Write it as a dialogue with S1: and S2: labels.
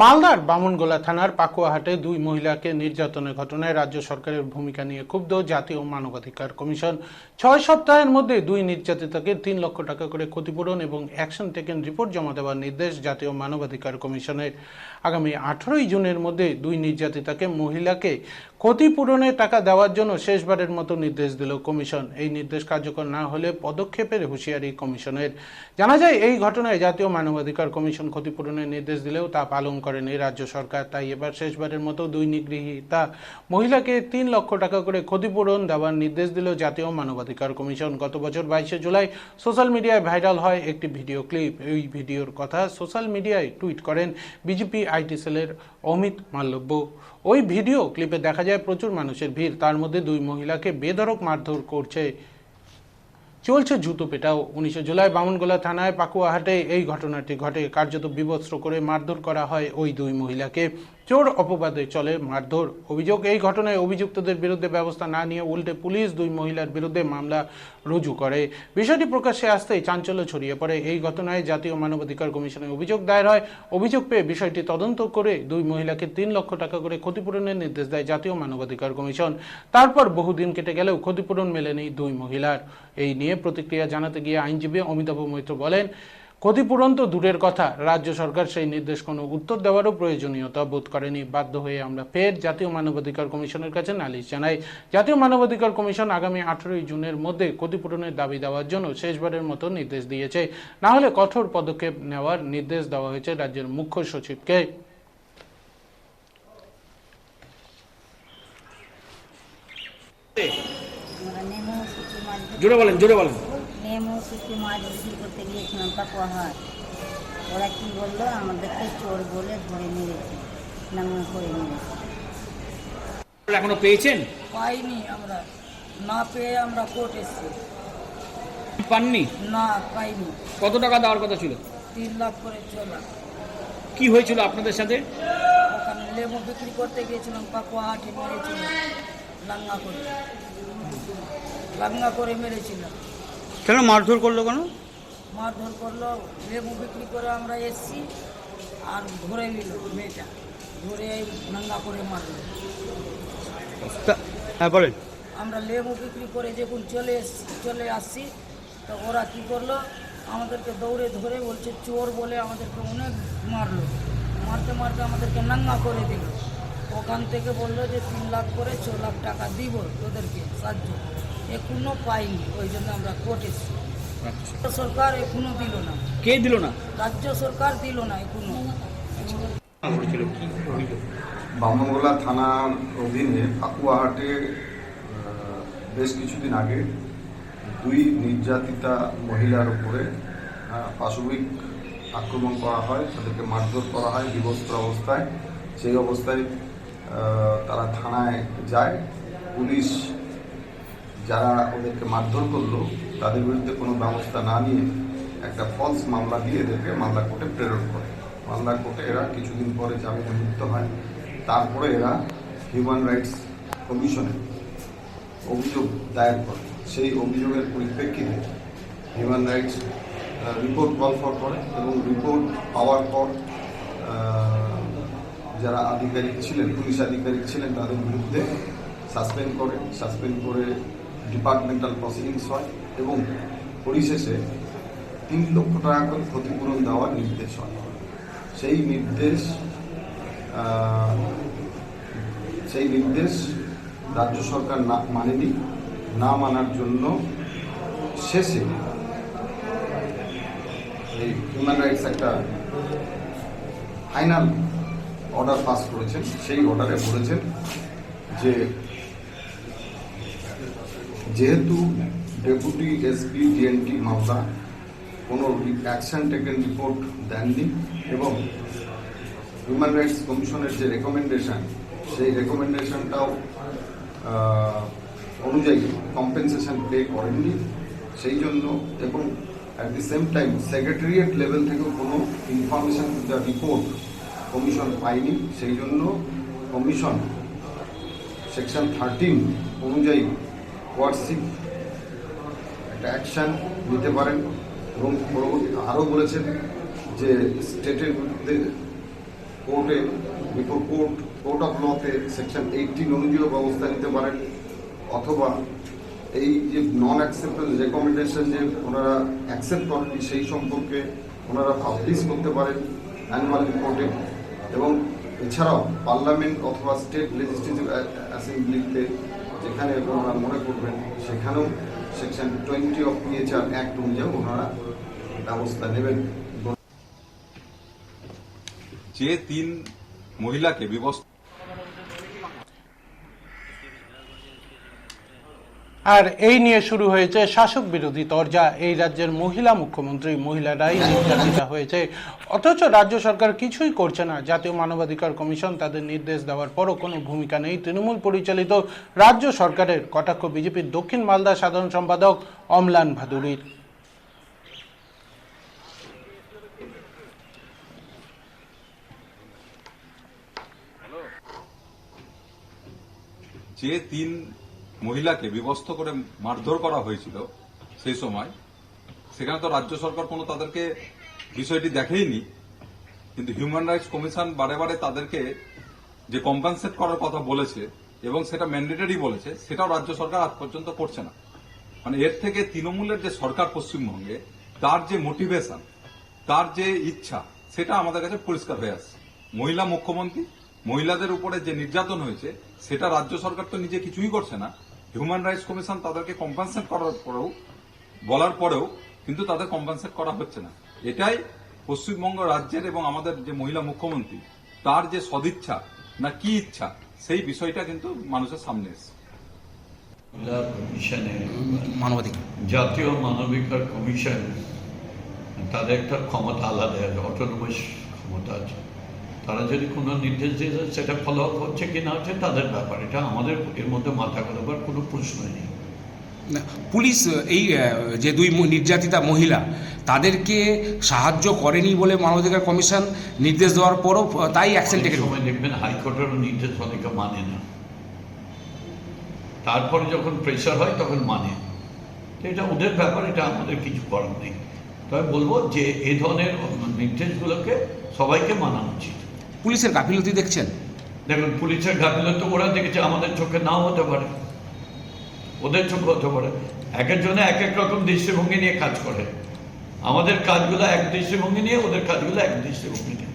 S1: মালদার বামনগোলা থানার পাকুয়াহাটে দুই মহিলাকে নির্যাতনের ঘটনায় রাজ্য সরকারের ভূমিকা নিয়ে ক্ষুব্ধ জাতীয় মানবাধিকার কমিশন। ছয় সপ্তাহের মধ্যে দুই নির্যাতিতাকে তিন লক্ষ টাকা করে ক্ষতিপূরণ এবং অ্যাকশন টেকেন রিপোর্ট জমা দেওয়ার নির্দেশ জাতীয় মানবাধিকার কমিশনের। আগামী আঠারোই জুনের মধ্যে দুই নির্যাতিতাকে মহিলাকে ক্ষতিপূরণের টাকা দেওয়ার জন্য শেষবারের মতো নির্দেশ দিল কমিশন। এই নির্দেশ কার্যকর না হলে পদক্ষেপের হুঁশিয়ারি কমিশনের। জানা যায়, এই ঘটনায় জাতীয় মানবাধিকার কমিশন ক্ষতিপূরণের নির্দেশ দিলেও তা পালন করেনি রাজ্য সরকার। তাই এবার শেষবারের মতো দুই নিগৃহীতা মহিলাকে তিন লক্ষ টাকা করে ক্ষতিপূরণ দেওয়ার নির্দেশ দিল জাতীয় মানবাধিকার কমিশন। গত বছর বাইশে জুলাই সোশ্যাল মিডিয়ায় ভাইরাল হয় একটি ভিডিও ক্লিপ। এই ভিডিওর কথা সোশ্যাল মিডিয়ায় টুইট করেন বিজেপি আইটি সেলের অমিত মাল্লব্য ওই ভিডিও ক্লিপে দেখা যায় প্রচুর মানুষের ভিড়। তার মধ্যে দুই মহিলাকে বেধড়ক মারধর করছে চলছে জুতো পেটাও। উনিশে জুলাই বামনগোলা থানায় পাকুয়াহাটে এই ঘটনাটি ঘটে। কার্যত বিবস্ত্র করে মারধর করা হয় ওই দুই মহিলাকে। চোর অপবাদে চলে মারধর। অভিযোগ, এই ঘটনায় অভিযুক্তদের বিরুদ্ধে ব্যবস্থা না নিয়ে উল্টে পুলিশ দুই মহিলার বিরুদ্ধে মামলা রুজু করে। বিষয়টি প্রকাশ্যে আসতেই চাঞ্চল্য ছড়িয়ে পড়ে। এই ঘটনায় জাতীয় মানবাধিকার কমিশনে অভিযোগ দায়ের হয়। অভিযোগ পেয়ে বিষয়টি তদন্ত করে দুই মহিলাকে তিন লক্ষ টাকা করে ক্ষতিপূরণের নির্দেশ দেয় জাতীয় মানবাধিকার কমিশন। তারপর বহুদিন কেটে গেলেও ক্ষতিপূরণ মেলেনি দুই মহিলার। এই নিয়ে প্রতিক্রিয়া জানাতে গিয়ে আইনজীবী অমিতাভ মৈত্র বলেন, ক্ষতিপূরণ তো দূরের কথা। রাজ্য সরকার সেই নির্দেশ কোনো উত্তর দেওয়ারও প্রয়োজনীয়তা বোধ করেনি। বাধ্য হয়ে আমরা ফের জাতীয় মানবাধিকার কমিশনের কাছে নালিশ জানাই। জাতীয় মানবাধিকার কমিশন আগামী আঠারোই জুনের মধ্যে ক্ষতিপূরণের দাবি দেওয়ার জন্য শেষবারের মতো নির্দেশ দিয়েছে। না হলে কঠোর পদক্ষেপ নেওয়ার নির্দেশ দেওয়া হয়েছে রাজ্যের মুখ্য সচিবকে।
S2: আমরা নেমু শুকি মাছ ধরতে-
S3: জোরে বলেন জোরে বলেন।
S2: নেমু শুকি মাছ বিক্রি করতে গিয়েছিলাম পাকুয়া হাট ওরা কি বলল? আমাদেরকে চোর বলে ধরে মেরেছে নামা করে মেরেছে।
S3: এখনও পেয়েছেন?
S4: পাইনি আমরা। না পেয়ে আমরা কোর্ট এসছি।
S3: পাননি?
S4: না পাইনি।
S3: কত টাকা দেওয়ার কথা ছিল?
S4: তিন লাখ করে চলা
S3: কি হয়েছিল আপনাদের সাথে?
S4: ওখানে লেবু বিক্রি করতে গিয়েছিলাম পাকুয়া হাটে মেরেছিল লাঙ্গা করে। লাঙ্গা করে মেরেছিল।
S3: কেন মারধর করল কেন?
S4: মারধর করল লেবু বিক্রি করে আমরা এসছি আর ধরে নিল মেয়েটা। ধরে নাঙ্গা করে মারলো।
S3: হ্যাঁ বলেন।
S4: আমরা লেবু বিক্রি করে যখন চলে এসছি চলে আসছি তো ওরা কি করল? আমাদেরকে দৌড়ে ধরে বলছে চোর বলে আমাদেরকে অনেক মারলো। মারতে মারতে আমাদেরকে নাঙ্গা করে দিল। ওখান থেকে বলল যে তিন লাখ করে ছ লাখ টাকা দিব তোদেরকে সাহায্য এখনও পাইনি ওই জন্য আমরা কোর্ট এসেছি। সরকার এখনও দিল না।
S3: কে দিল না?
S4: রাজ্য সরকার দিল না এখনও।
S5: বামনগোলা থানার অধীনে পাকুয়াহাটে বেশ কিছুদিন আগে দুই নির্যাতিতা মহিলার উপরে পাশবিক আক্রমণ করা হয় তাদেরকে মারধর করা হয় বিবস্ত্র অবস্থায়। সেই অবস্থায় তারা থানায় যায়। পুলিশ যারা ওদেরকে মারধর করল, তাদের বিরুদ্ধে কোনো ব্যবস্থা না নিয়ে একটা ফলস মামলা দিয়ে এদেরকে মামলা কোর্টে প্রেরণ করে। মামলা কোর্টে এরা কিছুদিন পরে জামিনে মুক্ত হয়। তারপরে এরা হিউম্যান রাইটস কমিশনে অভিযোগ দায়ের করে। সেই অভিযোগের পরিপ্রেক্ষিতে human rights report call for করে এবং রিপোর্ট পাওয়ার পর যারা আধিকারিক ছিলেন, পুলিশ আধিকারিক ছিলেন, তাদের বিরুদ্ধে সাসপেন্ড করে। সাসপেন্ড করে ডিপার্টমেন্টাল প্রসিডিংস হয় এবং পরিশেষে তিন লক্ষ টাকা করে ক্ষতিপূরণ দেওয়ার নির্দেশ হয়। সেই নির্দেশ সেই নির্দেশ রাজ্য সরকার না, মানেনি, না মানার জন্য শেষে এই হিউম্যান রাইটস একটা ফাইনাল অর্ডার পাস করেছেন। সেই অর্ডারে বলেছেন যে যেহেতু ডেপুটি এসপি ডিএনটি মামলা, কোনো অ্যাকশন টেকেন রিপোর্ট দেননি এবং হিউম্যান রাইটস কমিশনের যে রেকমেন্ডেশন সেই রেকমেন্ডেশনটাও অনুযায়ী কম্পেনসেশন পে করেননি। সেই জন্য এবং at the same time secretariat level থেকেও কোনো ইনফরমেশান দ্য রিপোর্ট কমিশন পায়নি। সেই জন্য কমিশন সেকশন থার্টিন অনুযায়ী কোয়ার্সিভ একটা অ্যাকশন নিতে পারেন এবং পরবর্তী আরও বলেছেন যে স্টেটের বিরুদ্ধে কোর্টে বিফোর কোর্ট কোর্ট অফ লতে সেকশন এইটিন অনুযায়ী ব্যবস্থা নিতে পারেন অথবা এই যে নন অ্যাকসেপ্টেন্স রেকমেন্ডেশন যে ওনারা অ্যাকসেপ্ট করেনি সেই সম্পর্কে ওনারা পাবলিশ করতে পারেন অ্যানুয়াল রিপোর্টে এবং এছাড়াও পার্লামেন্ট অথবা স্টেট লেজিসলেটিভ অ্যাসেম্বলিতে যেখানে ওনারা মনে করবেন সেখানেও section twenty of PHR act অনুযায়ী ওনারা ব্যবস্থা নেবেন।
S6: যে তিন মহিলাকে বিবস্ত্র
S1: আর এই নিয়ে শুরু হয়েছে শাসক বিরোধী তরজা। এই রাজ্যের মহিলা মুখ্যমন্ত্রী, মহিলারাই নির্যাতিতা হয়েছে। অথচ রাজ্য সরকার কিছুই করছে না। জাতীয় মানবাধিকার কমিশন তাদের নির্দেশ দেওয়ার পরও কোনো ভূমিকা নেই। তৃণমূল পরিচালিত রাজ্য সরকারের কটাক্ষ বিজেপির দক্ষিণ মালদা সাধারণ সম্পাদক অমলান ভাদুরীর।
S6: যে তিন মহিলাকে বিবস্ত্র করে মারধর করা হয়েছিল সেই সময়। সেখানে তো রাজ্য সরকার কোনো তাদেরকে বিষয়টি দেখেইনি, কিন্তু হিউম্যান রাইটস কমিশন বারে বারে তাদেরকে যে কম্পেনসেট করার কথা বলেছে এবং সেটা ম্যান্ডেটারি বলেছে, সেটাও রাজ্য সরকার আজ পর্যন্ত করছে না। মানে এর থেকে তৃণমূলের যে সরকার পশ্চিমবঙ্গে, তার যে মোটিভেশন তার যে ইচ্ছা, সেটা আমাদের কাছে পরিষ্কার হয়ে আসছে। মহিলা মুখ্যমন্ত্রী, মহিলাদের উপরে যে নির্যাতন হয়েছে, সেটা রাজ্য সরকার তো নিজে কিছুই করছে না। হিউম্যান রাইটস কমিশন তাদেরকে কম্পেনসেট করার পরেও বলার পরেও কিন্তু তাদের কম্পানসেট করা হচ্ছে না। এটাই পশ্চিমবঙ্গ রাজ্যের এবং আমাদের যে মহিলা মুখ্যমন্ত্রী তার যে সদিচ্ছা না কি ইচ্ছা সেই বিষয়টা কিন্তু মানুষের সামনে এসছে।
S7: কমিশনে
S8: মানবাধিকার।
S7: জাতীয় মানবাধিকার কমিশন তাদের একটা ক্ষমতা আলাদা অটোনমাস ক্ষমতা আছে। তারা যদি কোনো নির্দেশ দিয়ে দেয়, সেটা ফলো আপ হচ্ছে কি না হচ্ছে তাদের ব্যাপার। এটা আমাদের এর মধ্যে মাথা গলাবার কোনো প্রশ্নই নেই।
S8: পুলিশ এই যে দুই নির্যাতিতা মহিলা তাদেরকে সাহায্য করেনি বলে মানবাধিকার কমিশন নির্দেশ দেওয়ার পরও তাই অ্যাকশন টেকে
S7: সময় দেখবেন হাইকোর্টেরও নির্দেশ অনেকে মানে না। তারপরে যখন প্রেশার হয় তখন মানে। তো এটা ওদের ব্যাপার এটা আমাদের কিছু করার নেই। তবে বলব যে এ ধরনের নির্দেশগুলোকে সবাইকে মানা উচিত।
S8: পুলিশের গাফিলতি দেখছেন?
S7: দেখুন, পুলিশের গাফিলতি ওরা দেখেছে, আমাদের চোখে নাও হতে পারে। ওদের চোখে হতে পারে। এক একজনে এক এক রকম দৃষ্টিভঙ্গি নিয়ে কাজ করে। আমাদের কাজগুলো এক দৃষ্টিভঙ্গি নিয়ে, ওদের কাজগুলো এক দৃষ্টিভঙ্গি নিয়ে।